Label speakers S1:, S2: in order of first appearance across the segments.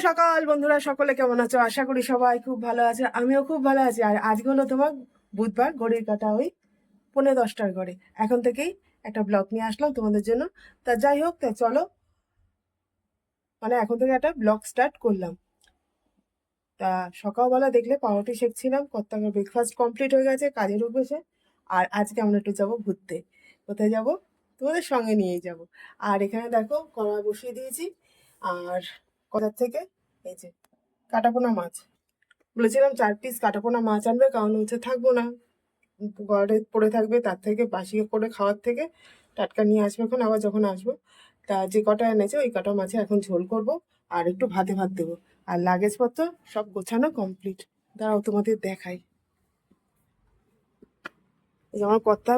S1: সকাল, বন্ধুরা সকলে কেমন আছো? আশা করি সবাই খুব ভালো আছে, আমিও খুব ভালো আছি। আর আজকে হলো তোমার বুধবার, ঘড়ির কাটা ওই পৌনে দশটার ঘরে এখন থেকেই একটা ব্লগ নিয়ে আসলাম তোমাদের জন্য। তা যাই হোক, তা চলো। মানে এখন থেকে একটা ব্লগ স্টার্ট করলাম। তা সকালবেলা দেখলে পাউরুটি শেখছিলাম কর্তাকে ব্রেকফাস্ট কমপ্লিট হয়ে গেছে কাজে ঢুকেছে আর আজকে আমরা একটু যাব ঘুরতে। কোথায় যাব? তোমাদের সঙ্গে নিয়েই যাব। আর এখানে দেখো কড়া বসিয়ে দিয়েছি। আর কোথার থেকে? এই যে, কাটাপোনা মাছ। বলেছিলাম চার পিস কাটাপোনা মাছ আনবে, কারণ হচ্ছে থাকব না। ঘরে পড়ে থাকবে, তার থেকে বাসি করে খাওয়ার থেকে টাটকা নিয়ে আসবে এখন, আবার যখন আসব, তা যে কটা এনেছে, ওই কটা মাছে এখন ঝোল করব আর একটু ভাতে ভাত দেবো। আর লাগেজপত্র সব গোছানো কমপ্লিট দাঁড়াও, তোমাদের দেখাই। আমার কর্তা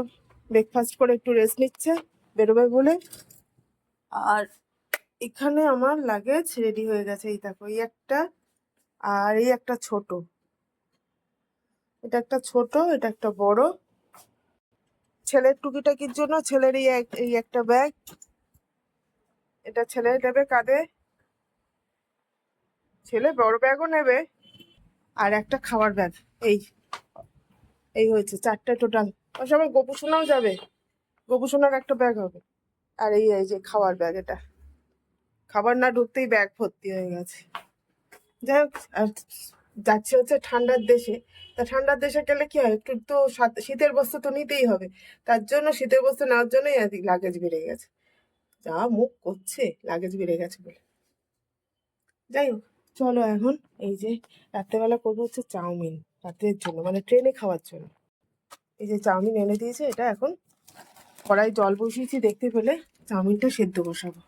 S1: ব্রেকফাস্ট করে একটু রেস্ট নিচ্ছে, বেরোবে বলে। আর এখানে আমার লাগেজ রেডি হয়ে গেছে। এই দেখো, এই একটা আর এই একটা ছোট। এটা একটা ছোট, এটা একটা বড়। ছেলের টুকিটাকির জন্য ছেলের এই এক- এই একটা ব্যাগ এটা ছেলে নেবে কাঁধে। ছেলে বড় ব্যাগও নেবে। আর একটা খাবার ব্যাগ এই এই হয়েছে চারটে টোটাল সবাই গোপুসোনাও যাবে। গোপুসোনার একটা ব্যাগ হবে। আর এই এই যে খাওয়ার ব্যাগ এটা। খাবার না ঢুকতেই ব্যাগ ভর্তি হয়ে গেছে। যাই হোক, আর যাচ্ছে হচ্ছে ঠান্ডার দেশে। তা ঠান্ডার দেশে গেলে কি হয়? একটু তো শীতের বস্ত্র তো নিতেই হবে। তার জন্য শীতের বস্ত্র নেওয়ার জন্যই আর লাগেজ বেড়ে গেছে। যা মুখ করছে লাগেজ বেড়ে গেছে বলে। যাই হোক, চলো এখন এই যে রাত্রেবেলা করব হচ্ছে চাউমিন, রাত্রের জন্য মানে ট্রেনে খাওয়ার জন্য। এই যে চাউমিন এনে দিয়েছে, এটা এখন কড়াই জল বসিয়েছি দেখতে পেলে চাউমিনটা সেদ্ধ বসাবো।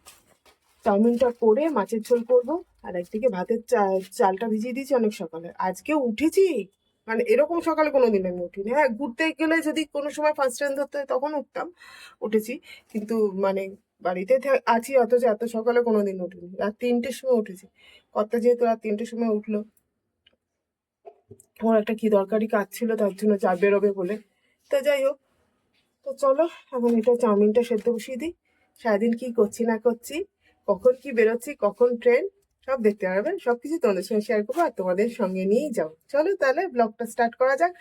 S1: চাউমিনটা করে মাছের ঝোল করব। আর একদিকে ভাতের চালটা ভিজিয়ে দিয়েছি অনেক সকালে। আজকে উঠেছি। মানে এরকম সকালে কোনো দিন আমি উঠিনি। হ্যাঁ ঘুরতে গেলে যদি কোনো সময় ফার্স্ট ট্রেন ধরতে হয় তখন উঠতাম, উঠেছি। কিন্তু মানে বাড়িতে আছি অথচ এত সকালে কোনো দিন উঠিনি। রাত তিনটের সময় উঠেছি। কর্তা যেহেতু রাত তিনটের সময় উঠল। আমার একটা কি দরকারি কাজ ছিল, তার জন্য চা বেরোবে বলে। তো যাই হোক। তো চলো, এখন এটা চাউমিনটা সেদ্ধ বসিয়ে দিই। সারাদিন কি করছি না করছি কখন কি বেরোচ্ছি, কখন ট্রেন সব দেখতে পারবেন। সব কিছু তোমাদের সঙ্গে শেয়ার করব আর তোমাদের সঙ্গে নিয়েই যাও চলো তাহলে ব্লগটা স্টার্ট করা যাক।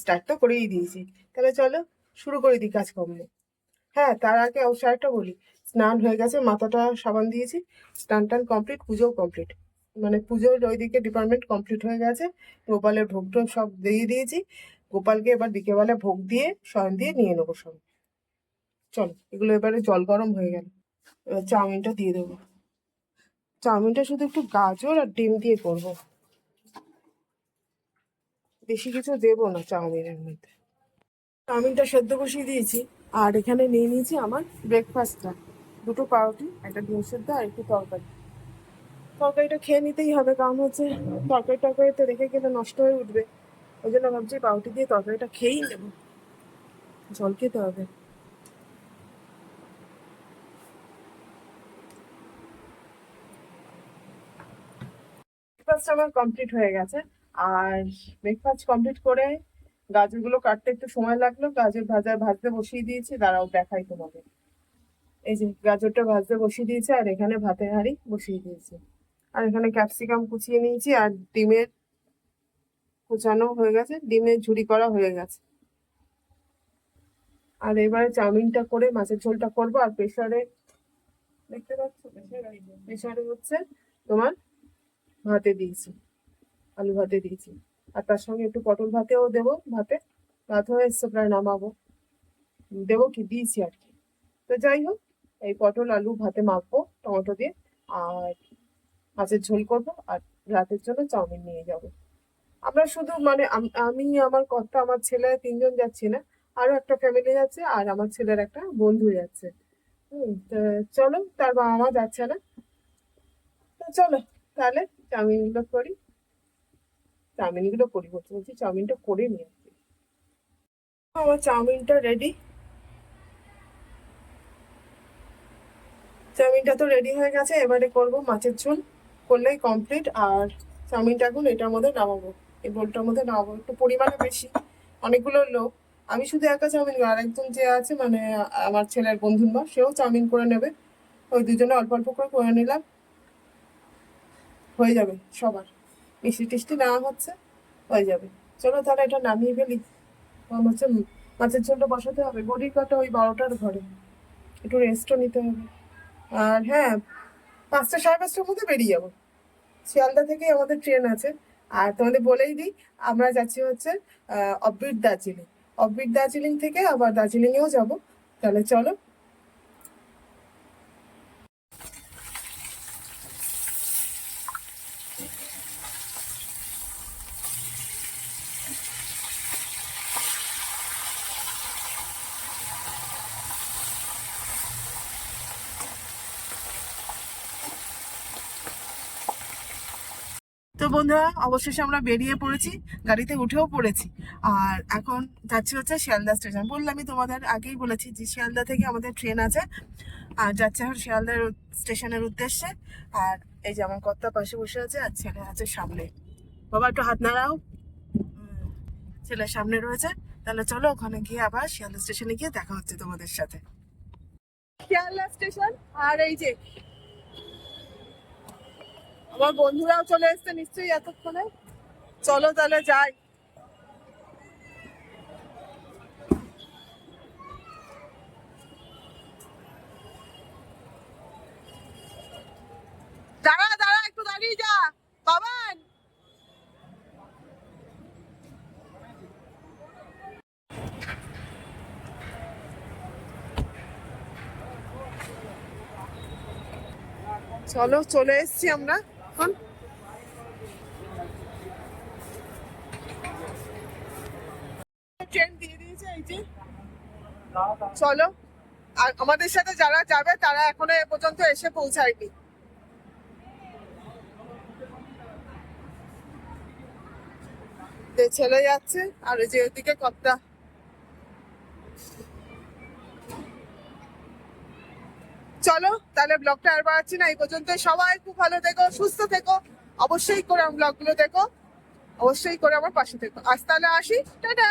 S1: স্টার্ট তো করেই দিয়েছি। তাহলে চলো শুরু করে দিই কাজকর্ম। হ্যাঁ তার আগে অবশ্য একটা বলি। স্নান হয়ে গেছে, মাথাটা সাবান দিয়েছি। স্নান টান কমপ্লিট পুজোও কমপ্লিট মানে পুজোর ওইদিকে ডিপার্টমেন্ট কমপ্লিট হয়ে গেছে। গোপালের ভোগ টোগ সব দিয়ে দিয়েছি। গোপালকে এবার বিকেলবেলা ভোগ দিয়ে, শয়ন দিয়ে নিয়ে নেব সব। চলো, এগুলো এবারে জল গরম হয়ে গেল। চাউমিনটা দিয়ে দেবো। চাউমিনটা শুধু একটু গাজর আর ডিম দিয়ে করব। বেশি কিছু দেবো না চাউমিনের মধ্যে। চাউমিনটা সেদ্ধ বসিয়ে দিয়েছি। আর এখানে নিয়ে নিয়েছি আমার ব্রেকফাস্টটা দুটো পাউরুটি, একটা ডিম সেদ্ধ আর একটু তরকারি। তরকারিটা খেয়ে নিতেই হবে, কারণ হচ্ছে তরকারি টরকারিতে রেখে গেলে নষ্ট হয়ে উঠবে। ওই জন্য ভাবছি পাউরুটি দিয়ে তরকারিটা খেয়েই নেব। জল খেতে হবে। ব্রেকফাস্ট আমার কমপ্লিট হয়ে গেছে। আর ব্রেকফাস্ট কমপ্লিট করে গাজরগুলো কাটতে একটু সময় লাগল। গাজর ভাজা ভাজতে বসিয়ে দিয়েছি। দাঁড়াও, দেখাই তোমাকে এই যে গাজরটা ভাজতে বসিয়ে দিয়েছি, আর এখানে ভাতের হাঁড়ি বসিয়ে দিয়েছি। আর এখানে ক্যাপসিকাম কুচিয়ে নিয়েছি, আর ডিমের কুচানো হয়ে গেছে, ডিমের ঝুড়ি করা হয়ে গেছে। আর এবারে চাউমিনটা করে মাছের ঝোলটা করব। আর প্রেশারে দেখতে পাচ্ছ? প্রেসারে হচ্ছে তোমার ভাতে দিয়েছি, আলু ভাতে দিয়েছি। আর তার সঙ্গে একটু পটল ভাতেও দেবো, ভাতে। ভাত হয়ে এসছে প্রায় নামাবো। দেবো কি? দিয়েছি আর কি। তো যাই হোক, এই পটল, আলু, ভাতে মাখবো, টমেটো দিয়ে। আর মাছের ঝোল করব, আর রাতের জন্য চাউমিন নিয়ে যাব। আমরা শুধু মানে আমি আমার কর্তা, আমার ছেলে তিনজন যাচ্ছি না। আরও একটা ফ্যামিলি যাচ্ছে আর আমার ছেলের একটা বন্ধু যাচ্ছে। হুম চলো, তার বাবা মা যাচ্ছে না। তো চলো, তাহলে চাউমিনগুলো করি। চাউমিনগুলো করি বলতে বলছি চাউমিনটা করে নিয়ে আমার চাউমিনটা রেডি চাউমিনটা তো রেডি হয়ে গেছে, এবারে করব মাছের ঝোল। করলেই কমপ্লিট আর চাউমিনটা এখন এটার মধ্যে নামাবো। এই বোলটার মধ্যে নামাবো, একটু পরিমাণে বেশি, অনেকগুলো লোক। আমি শুধু একা চাউমিন আর একজন যে আছে মানে আমার ছেলের বন্ধুর মা, সেও চাউমিন করে নেবে। ওই দুজনে অল্প অল্প করে করে নিলাম। হয়ে যাবে সবার। মিষ্টি টিষ্টি নেওয়া হচ্ছে হয়ে যাবে। চলো তাহলে এটা নামিয়ে ফেলি। হচ্ছে মাছের ঝোলটা বসাতে হবে। বড়ির কাটা ওই বারোটার ঘরে। একটু রেস্টও নিতে হবে। আর হ্যাঁ পাঁচটা সাড়ে পাঁচটার মধ্যে বেরিয়ে যাব। শিয়ালদা থেকেই আমাদের ট্রেন আছে। আর তোমাদের বলেই দিই আমরা যাচ্ছি হচ্ছে আহ, অববিট দার্জিলিং। অববিট দার্জিলিং থেকে আবার দার্জিলিংয়েও যাব। তাহলে চলো Thank you. বন্ধুরা অবশেষে আমরা বেরিয়ে পড়েছি গাড়িতে উঠেও পড়েছি। আর এখন যাচ্ছি হচ্ছে শিয়ালদা স্টেশন। বললামই তোমাদের আগেই বলেছি যে শিয়ালদা থেকে আমাদের ট্রেন আছে আর যাচ্ছে এখন শিয়ালদার স্টেশনের উদ্দেশ্যে। আর এই যে আমার কর্তা পাশে বসে আছে আর ছেলে আছে সামনে। বাবা একটু হাত নাড়াও। হুম, ছেলে সামনে রয়েছে। তাহলে চলো ওখানে গিয়ে আবার শিয়ালদা স্টেশনে গিয়ে দেখা হচ্ছে তোমাদের সাথে। শিয়ালদা স্টেশন আর এই যে আমার বন্ধুরাও চলে এসছে নিশ্চয়ই এতক্ষণে। চলো তাহলে যাই। দাঁড়া দাঁড়া, একটু দাঁড়িয়ে যা। বাবান। চলো, চলে এসছি আমরা। এখন। চলো। আর আমাদের সাথে যারা যাবে, তারা এখনও এ পর্যন্ত এসে পৌঁছায়নি। ছেলে যাচ্ছে। আর ওই যে ওদিকে কর্তা চলো, তাহলে ব্লগটা আর বাড়াচ্ছি না, এই পর্যন্ত। সবাই খুব ভালো থেকো, সুস্থ থেকো। অবশ্যই করে আমার ব্লগগুলো দেখো। অবশ্যই করে আমার পাশে থেকো। আজ তাহলে আসি। টাটা!